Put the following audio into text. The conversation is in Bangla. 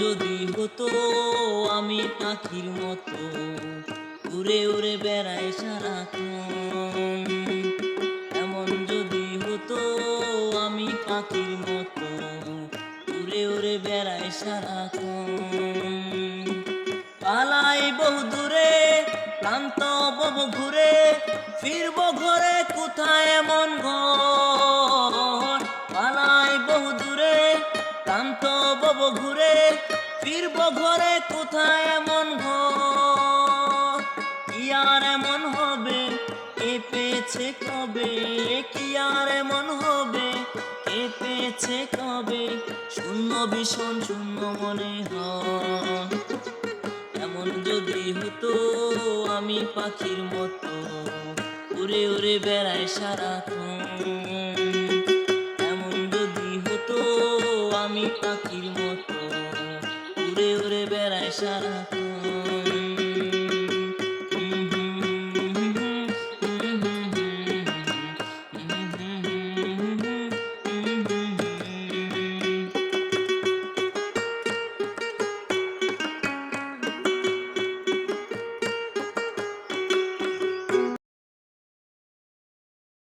হতো, আমি পাখির মতো উড়ে উড়ে বেড়াই সারাক্ষণ। এমন যদি হতো, আমি পাখির মতো উড়ে উড়ে বেড়াই সারাক্ষণ। পালাই বহু দূরে, ক্লান্ত বব ঘুরে ফিরব ঘরে কোথায় এমন ঘর? বব ঘুরে, ফিরব ঘরে কোথায় এমন ঘর? কি আর এমন হবে? কে পেয়েছে কবে? কি আর এমন হবে? কে পেয়েছে কবে? শূন্য ভীষণ, শূন্য মনে হয়। এমন যদি হতো, আমি পাখির মতো। উড়ে উড়ে বেড়াই সারাক্ষণ। আমি পাখির মতো। উড়ে উড়ে বেড়াই সারাক্ষণ।